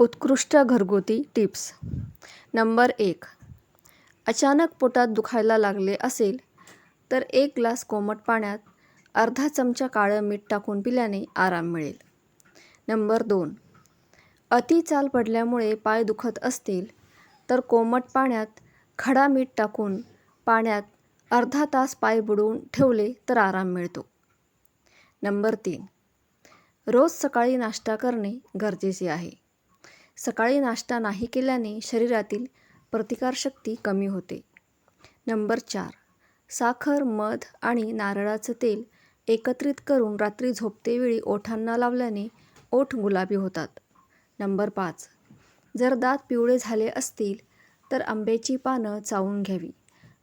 उत्कृष्ट घरगुती tips. Number एक अचानक पोटात दुखायला लागले असेल तर एक ग्लास कोमट पाण्यात अर्धा चमचा काळं मीठ टाकून पिल्याने आराम मिळेल. नंबर दोन अति चाल पडल्यामुळे पाय दुखत असतील तर कोमट पाण्यात खडा मीठ टाकून पाण्यात अर्धा तास पाय बुडवून ठेवले तर आराम मिळतो. नंबर तीन रोज सकाळी नाश्ता करणे गरजेचे आहे. सकाळी नाश्ता नाही केल्याने शरीरातील प्रतिकारशक्ती कमी होते. नंबर चार. साखर मध आणि नारळाचं तेल एकत्रित करून रात्री झोपतेवेळी ओठांना लावल्याने ओठ गुलाबी होतात. नंबर पाच. जर दात पिवळे झाले असतील तर आंब्याची पानं चावून घ्यावी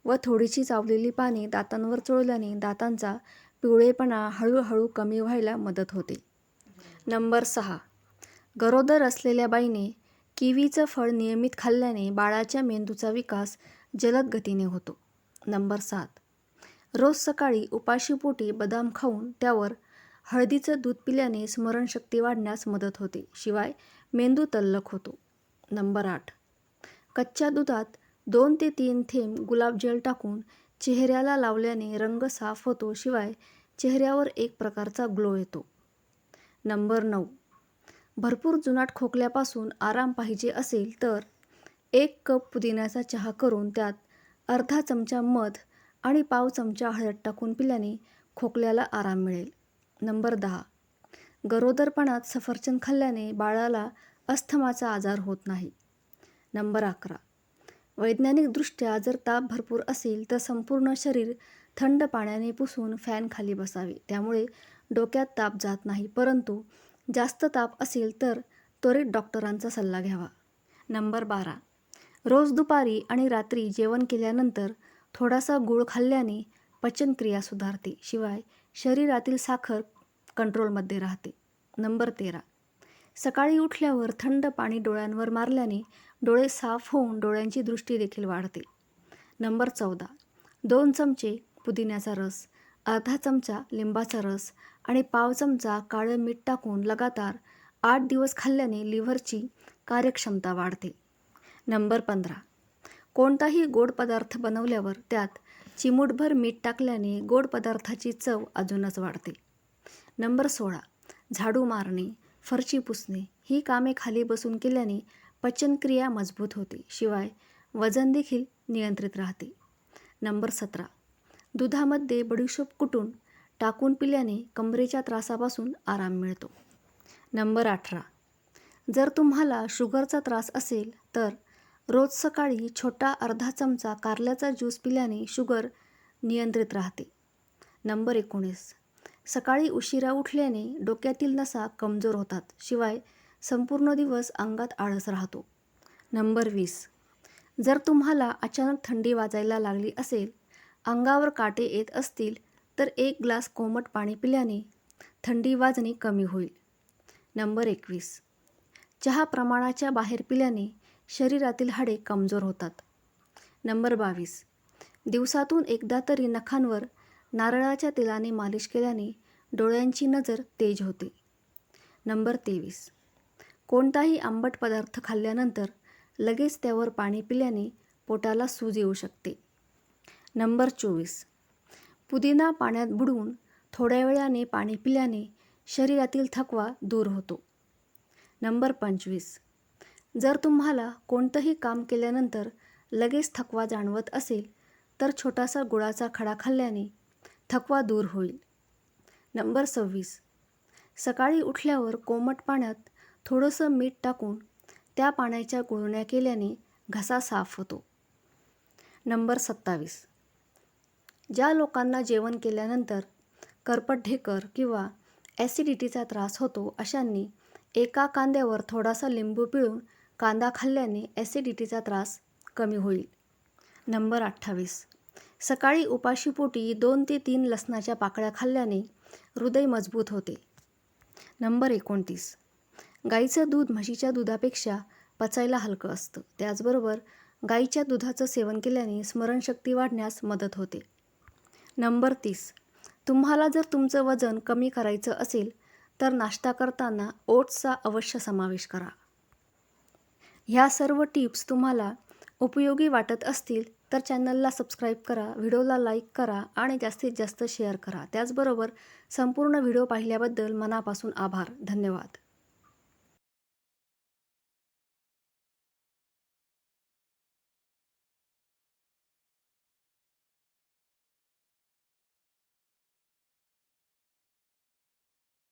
व थोडीशी चावलेली पाने दातांवर चोळल्याने दातांचा पिवळेपणा हळूहळू कमी व्हायला मदत होते. नंबर सहा. गरोदर असलेल्या बाईने किवीचं फळ नियमित खाल्ल्याने बाळाच्या मेंदूचा विकास जलद गतीने होतो. नंबर सात. रोज सकाळी उपाशीपोटी बदाम खाऊन त्यावर हळदीचं दूध पिल्याने स्मरणशक्ती वाढण्यास मदत होते. शिवाय मेंदू तल्लक होतो. नंबर आठ. कच्च्या दुधात दोन ते तीन थेंब गुलाबजल टाकून चेहऱ्याला लावल्याने रंग साफ होतो. शिवाय चेहऱ्यावर एक प्रकारचा ग्लो येतो. नंबर नऊ. भरपूर जुनाट खोकल्यापासून आराम पाहिजे असेल तर एक कप पुदिन्याचा चहा करून त्यात अर्धा चमचा मध आणि पाव चमचा हळद टाकून पिल्याने खोकल्याला आराम मिळेल. नंबर दहा. गरोदरपणात सफरचंद खाल्ल्याने बाळाला अस्थमाचा आजार होत नाही. नंबर अकरा. वैज्ञानिकदृष्ट्या जर ताप भरपूर असेल तर संपूर्ण शरीर थंड पाण्याने पुसून फॅन खाली बसावे. त्यामुळे डोक्यात ताप जात नाही परंतु जास्त ताप असेल तर त्वरित डॉक्टरांचा सल्ला घ्यावा. नंबर बारा. रोज दुपारी आणि रात्री जेवण केल्यानंतर थोडासा गूळ खाल्ल्याने पचनक्रिया सुधारते शिवाय शरीरातील साखर कंट्रोलमध्ये राहते. नंबर तेरा. सकाळी उठल्यावर थंड पाणी डोळ्यांवर मारल्याने डोळे साफ होऊन डोळ्यांची दृष्टी देखील वाढते. नंबर चौदा. दोन चमचे पुदिन्याचा रस अर्धा चमचा लिंबाचा रस आणि पाव चमचा काळं मीठ टाकून लगातार आठ दिवस खाल्ल्याने लिव्हरची कार्यक्षमता वाढते. नंबर पंधरा. कोणताही गोड पदार्थ बनवल्यावर त्यात चिमूटभर मीठ टाकल्याने गोड पदार्थाची चव अजूनच वाढते. नंबर सोळा. झाडू मारणे फरशी पुसणे ही कामे खाली बसून केल्याने पचनक्रिया मजबूत होते. शिवाय वजन देखील नियंत्रित राहते. नंबर सतरा. दुधामध्ये बडीशोप कुटून टाकून पिल्याने कमरेच्या त्रासापासून आराम मिळतो. नंबर अठरा. जर तुम्हाला शुगरचा त्रास असेल तर रोज सकाळी छोटा अर्धा चमचा कारल्याचा ज्यूस पिल्याने शुगर नियंत्रित राहते. नंबर एकोणीस. सकाळी उशिरा उठल्याने डोक्यातील नसा कमजोर होतात शिवाय संपूर्ण दिवस अंगात आळस राहतो. नंबर वीस. जर तुम्हाला अचानक थंडी वाजायला लागली असेल अंगावर काटे येत असतील तर एक ग्लास कोमट पाणी पिल्याने थंडी वाजणे कमी होईल. नंबर एकवीस. चहा प्रमाणाच्या बाहेर पिल्याने शरीरातील हाडे कमजोर होतात. नंबर बावीस. दिवसातून एकदा तरी नखांवर नारळाच्या तेलाने मालिश केल्याने डोळ्यांची नजर तेज होते. नंबर तेवीस. कोणताही आंबट पदार्थ खाल्ल्यानंतर लगेच त्यावर पाणी पिल्याने पोटाला सूज येऊ शकते. नंबर चोवीस. पुदिना पाण्यात बुडवून थोड्या वेळाने पाणी पिल्याने शरीरातील थकवा दूर होतो. नंबर पंचवीस. जर तुम्हाला कोणतंही काम केल्यानंतर लगेच थकवा जाणवत असेल तर छोटासा गुळाचा खडा खाल्ल्याने थकवा दूर होईल. नंबर सव्वीस. सकाळी उठल्यावर कोमट पाण्यात थोडंसं मीठ टाकून त्या पाण्याच्या गुळण्या केल्याने घसा साफ होतो. नंबर सत्तावीस. ज्या लोकांना जेवण केल्यानंतर करपट ढेकर किंवा ॲसिडिटीचा त्रास होतो अशांनी एका कांद्यावर थोडासा लिंबू पिळून कांदा खाल्ल्याने ॲसिडिटीचा त्रास कमी होईल. नंबर अठ्ठावीस. सकाळी उपाशीपोटी दोन ते तीन लसणाच्या पाकळ्या खाल्ल्याने हृदय मजबूत होते. नंबर एकोणतीस. गाईचं दूध म्हशीच्या दुधापेक्षा पचायला हलकं असतं. त्याचबरोबर गाईच्या दुधाचं सेवन केल्याने स्मरणशक्ती वाढण्यास मदत होते. नंबर तीस. तुम्हाला जर तुमचं वजन कमी करायचं असेल तर नाश्ता करताना ओट्सचा अवश्य समावेश करा. ह्या सर्व टिप्स तुम्हाला उपयोगी वाटत असतील तर चॅनलला सबस्क्राईब करा व्हिडिओला लाईक करा आणि जास्तीत जास्त शेअर करा. त्याचबरोबर संपूर्ण व्हिडिओ पाहिल्याबद्दल मनापासून आभार. धन्यवाद.